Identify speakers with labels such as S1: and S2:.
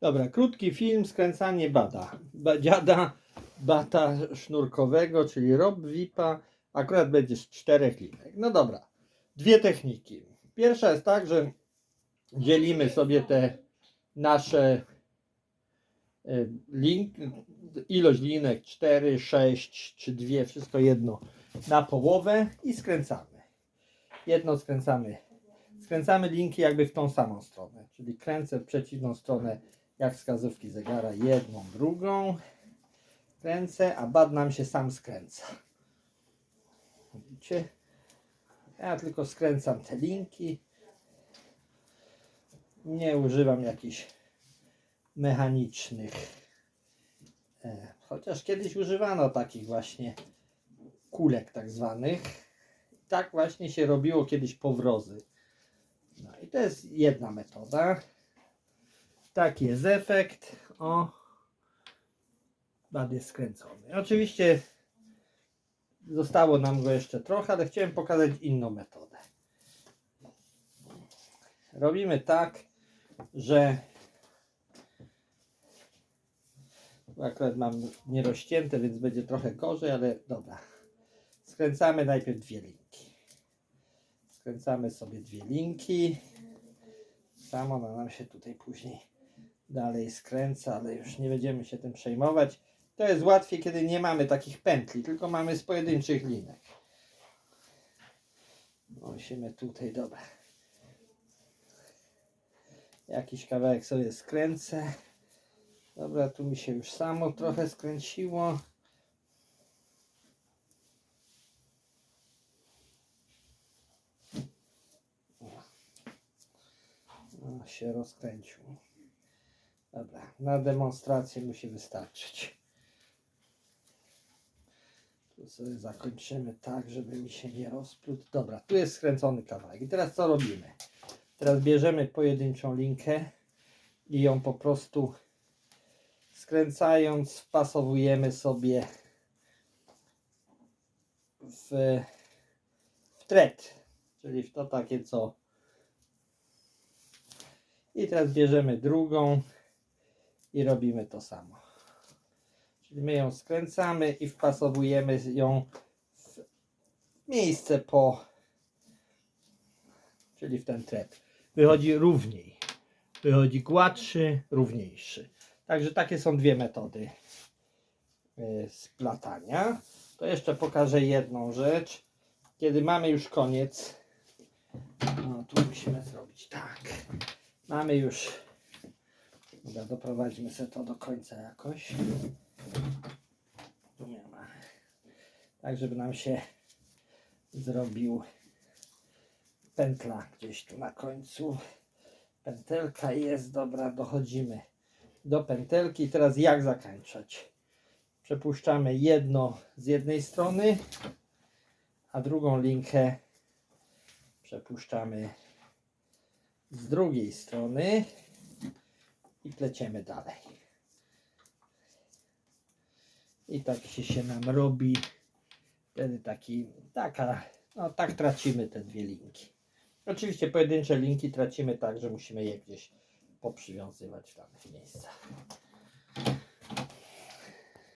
S1: Dobra, krótki film, skręcanie bada. Ba, dziada bata sznurkowego, czyli Rob Vipa. Akurat będzie z czterech linek. No dobra, dwie techniki. Pierwsza jest tak, że dzielimy sobie te nasze e, link, ilość linek 4, 6 czy 2, wszystko jedno na połowę i skręcamy. Jedno skręcamy. Skręcamy linki jakby w tą samą stronę, czyli kręcę w przeciwną stronę jak wskazówki zegara, jedną, drugą. Kręcę, a bad nam się sam skręca. Widzicie? Ja tylko skręcam te linki. Nie używam jakichś mechanicznych. E, chociaż kiedyś używano takich właśnie kulek tak zwanych. Tak właśnie się robiło kiedyś powrozy. No i to jest jedna metoda. Taki jest efekt. O. Bad jest skręcony. Oczywiście zostało nam go jeszcze trochę, ale chciałem pokazać inną metodę. Robimy tak, że akurat mam nierozcięte, więc będzie trochę gorzej, ale dobra. Skręcamy najpierw dwie linki. Skręcamy sobie dwie linki. Samo ona nam się tutaj później dalej skręca, ale już nie będziemy się tym przejmować. To jest łatwiej, kiedy nie mamy takich pętli, tylko mamy z pojedynczych linek. Musimy tutaj, dobra. Jakiś kawałek sobie skręcę. Dobra, tu mi się już samo trochę skręciło. O, się rozkręcił. Dobra, na demonstrację musi wystarczyć. Tu sobie zakończymy tak, żeby mi się nie rozplótł. Dobra, tu jest skręcony kawałek. I teraz co robimy? Teraz bierzemy pojedynczą linkę i ją po prostu skręcając wpasowujemy sobie w, w tret, czyli w to takie co i teraz bierzemy drugą i robimy to samo. Czyli my ją skręcamy i wpasowujemy ją w miejsce po, czyli w ten tret. Wychodzi równiej. Wychodzi gładszy, równiejszy. Także takie są dwie metody y, splatania. To jeszcze pokażę jedną rzecz. Kiedy mamy już koniec, no tu musimy zrobić tak. Mamy już. Dobra, doprowadźmy sobie to do końca jakoś. Tu nie ma. Tak, żeby nam się zrobił pętla gdzieś tu na końcu. Pętelka jest, dobra, dochodzimy do pętelki. Teraz jak zakończać? Przepuszczamy jedno z jednej strony, a drugą linkę przepuszczamy z drugiej strony i pleciemy dalej. I tak się, się nam robi. Wtedy taki, taka, no tak tracimy te dwie linki. Oczywiście pojedyncze linki tracimy tak, że musimy je gdzieś poprzywiązywać w danych miejscach.